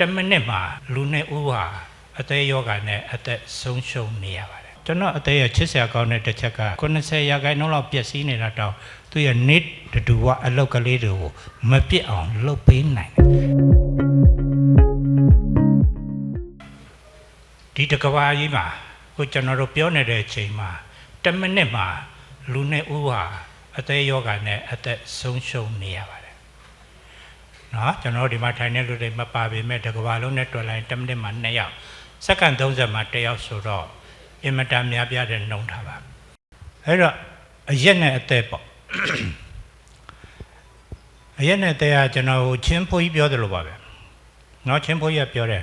10မိနစ်မှာလူနဲ့ဦးဟာအသေးယောဂနဲ့အသက်ဆုံးရှုံးနေရပါတယ်ကျွန်တော်အသေးရချစ်စရာကောင်းတဲ့တစ်ချက်က90ရာခိုင်နှုန်းလောက်ပျက်စီးနေတာတောင်သူရဲ့ need တူဝအလောက်ကလေးတွေကိုမပြစ်အောင်လုပ်ပေးနိုင်တယ်ဒီတစ်ကဘာကြီးမှာကိုကျွန်တော်တို့ပြောနေတဲ့အချိန်မှာ10မိနစ်မှာလူနဲ့ဦးဟာအသေးယောဂနဲ့အသက်ဆုံးရှုံးနေရပါတယ် နော်ကျွန်တော်တို့ဒီမှာထိုင်နေလူတွေမပါပေမဲ့တစ်ကဘာလုံးနဲ့တွေ့လိုက်10မိနစ်မှာ2ယောက်စက္ကန့်30မှာ1ယောက်ဆိုတော့အင်မတန်များပြားတဲ့နှုံထားပါအဲ့တော့အရက်နဲ့အသက်ပေါ့အရက်နဲ့အသက်ကကျွန်တော်ဟိုချင်းဖိုးကြီးပြောတယ်လို့ပါပဲနော်ချင်းဖိုးကြီးကပြောတယ်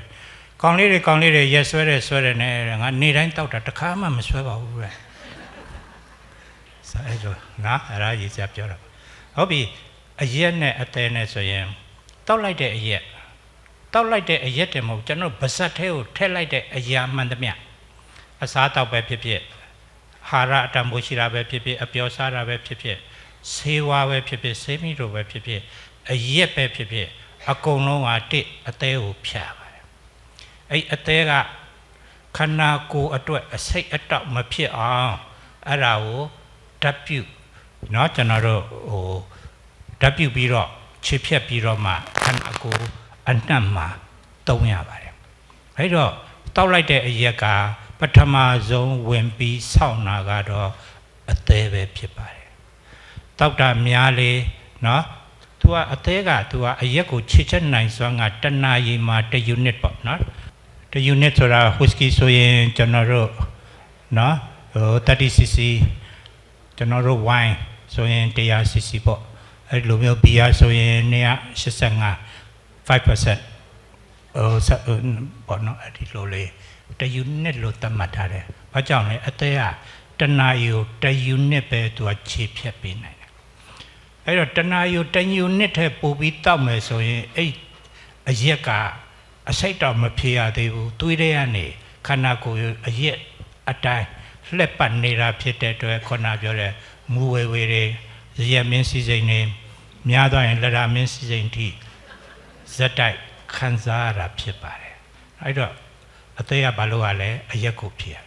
ကောင်းလေးတွေကောင်းလေးတွေရက်ဆွဲတယ်ဆွဲတယ်နဲ့ငါနေတိုင်းတောက်တာတစ်ခါမှမဆွဲပါဘူးပဲဆိုအဲ့လိုနော်အဲ့ဒါကြီးစပြောတာဟုတ်ပြီအရက်နဲ့အသက်နဲ့ဆိုရင် တောက်လိုက်တဲ့အရက်တောက်လိုက်တဲ့အရက်တည်းမဟုတ်ကျွန်တော်ဗဇတ်ထဲကိုထည့်လိုက်တဲ့အရာမှန်သမျှအစားတောက်ပဲဖြစ်ဖြစ်ဟာရအတံမိုးရှိတာပဲဖြစ်ဖြစ်အပျော်စားတာပဲဖြစ်ဖြစ်ဆေးဝါးပဲဖြစ်ဖြစ်ဆေးမီတို့ပဲဖြစ်ဖြစ်အရက်ပဲဖြစ်ဖြစ်အကုန်လုံးဟာတစ်အသေးကိုဖြတ်ပါတယ်အဲ့အသေးကခန္ဓာကိုယ်အတွက်အစိတ်အတောက်မဖြစ်အောင်အဲ့ဒါကိုဓာတ်ပြုเนาะကျွန်တော်တို့ဟို ဓာတ်ပြုပြီးတော့ ခြေဖြတ်ပြီးတော့မှခန္ဓာကိုယ်အနှံ့မှာတုံးရပါတယ်။အဲဒါတောက်လိုက်တဲ့အရက်ကပထမဆုံးဝင်ပြီးဆောင်းတာကတော့အသေးပဲဖြစ်ပါတယ်။တောက်တာများလေနော်။ तू ကအသေးက तू ကအရက်ကိုခြေချက်နိုင်စွမ်းကတဏှာရီမှာ1 unit ပေါ့နော်။1 unit ဆိုတာ whisky ဆိုရင်ကျွန်တော်တို့နော်ဟို 30cc ကျွန်တော်တို့ wine ဆိုရင် 100cc ပေါ့ အဲ့လိုမျိုး beer ဆိုရင်185 5%ဟိုဆက်ဟိုပေါ့နော်အဲ့ဒီလိုလေးတ unit လို့သတ်မှတ်ထားတယ်။ဘာကြောင့်လဲအသေးကတနာယူတ unit ပဲသူကခြေဖြတ်ပေးနိုင်တယ်။အဲ့တော့တနာယူတ unit ထဲပို့ပြီးတောက်မယ်ဆိုရင်အဲ့အရက်ကအစိတ်တော့မဖြေရသေးဘူး။သွေးထဲကနေခန္ဓာကိုယ်အရက်အတိုင်းလှက်ပတ်နေတာဖြစ်တဲ့အတွက်ခုနပြောတဲ့မူဝေဝေတွေရက်မင်းစီစိန်တွေ များသွားရင်လက်ရမင်းစီစိန်ထိဇက်တိုက်ခံစားရတာဖြစ်ပါတယ်အဲ့တော့အသေးကဘာလို့ ਆ လဲအရက်ကိုဖြစ်ရတယ်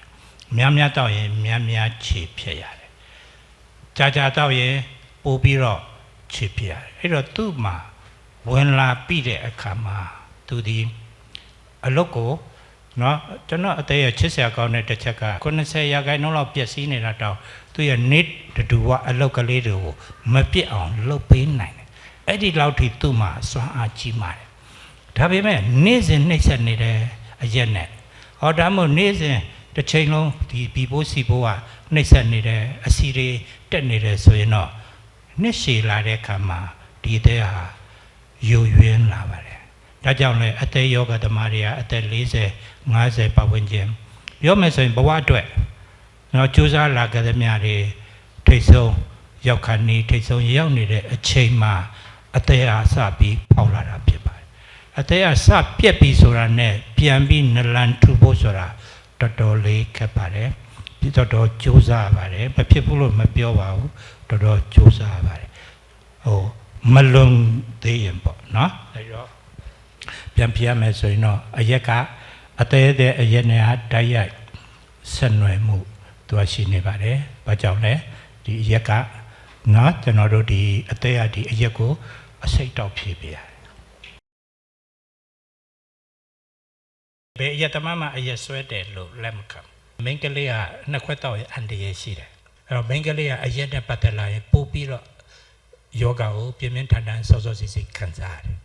များများတော့ရင်များများခြေဖြစ်ရတယ်ကြာကြာတော့ရင်ပို့ပြီးတော့ခြေဖြစ်ရတယ်အဲ့တော့သူ့မှာဝင်လာပြီးတဲ့အခါမှာသူဒီအလုတ်ကို နော်ကျွန်တော်အသေးရချစ်စရာကောင်းတဲ့တစ်ချက်က90ရာခိုင်နှုန်းလောက်ပျက်စီးနေတာတောင်သူရဲ့ need တူဝအလုတ်ကလေးတွေကိုမပြစ်အောင်လုပ်ပေးနိုင်တယ်အဲ့ဒီလောက်ထိသူ့မှာစွမ်းအားကြီးပါတယ်ဒါပေမဲ့နေ့စဉ်နှိမ့်ဆက်နေတဲ့အရက်နဲ့ဟောဒါမို့နေ့စဉ်တစ်ချိန်လုံးဒီဘီဘိုးစီဘိုးကနှိမ့်ဆက်နေတဲ့အစီတွေတက်နေတယ်ဆိုရင်တော့နှစ်ရှည်လာတဲ့အခါမှာဒီတဲ့ဟာယိုယွင်းလာပါတယ် ဒါကြောင့်လဲအသက်ယောဂသမားတွေကအသက်40 50ပတ်ဝန်းကျင်ပြောမယ်ဆိုရင်ဘဝအတွက်တော့ကြိုးစားလာကြတဲ့များတွေထိတ်ဆုံးရောက်ခါနေထိတ်ဆုံးရောက်နေတဲ့အချိန်မှာအသက်အားစပြီးဖောက်လာတာဖြစ်ပါတယ်အသက်အားစပြက်ပြီးဆိုတာနဲ့ပြန်ပြီးနလန်ထူဖို့ဆိုတာတော်တော်လေးခက်ပါတယ်ပြီးတော့တော်ကြိုးစားပါတယ်မဖြစ်ဘူးလို့မပြောပါဘူးတော်တော်ကြိုးစားပါတယ်ဟိုမလွန်သေးရင်ပေါ့နော်အဲတော့ ပြန်ပြရမယ်ဆိုရင်တော့အရက်ကအသေးတဲ့အရက်နဲ့ဟာတိုက်ရိုက်ဆက်နွယ်မှုသူကရှိနေပါတယ်။ဘာကြောင့်လဲဒီအရက်ကနော်ကျွန်တော်တို့ဒီအသေးအဒီအရက်ကိုအစိတ်တောက်ဖြည့်ပေးရတယ်။ဘယ်အရက်တမမှအရက်ဆွဲတယ်လို့လက်မခံ။မင်းကလေးကနှစ်ခွက်တော့အန်တရရှိတယ်။အဲ့တော့မင်းကလေးကအရက်နဲ့ပတ်သက်လာရင်ပို့ပြီးတော့ယောဂကိုပြင်းပြင်းထန်ထန်စောစောစီစီခံစားရတယ်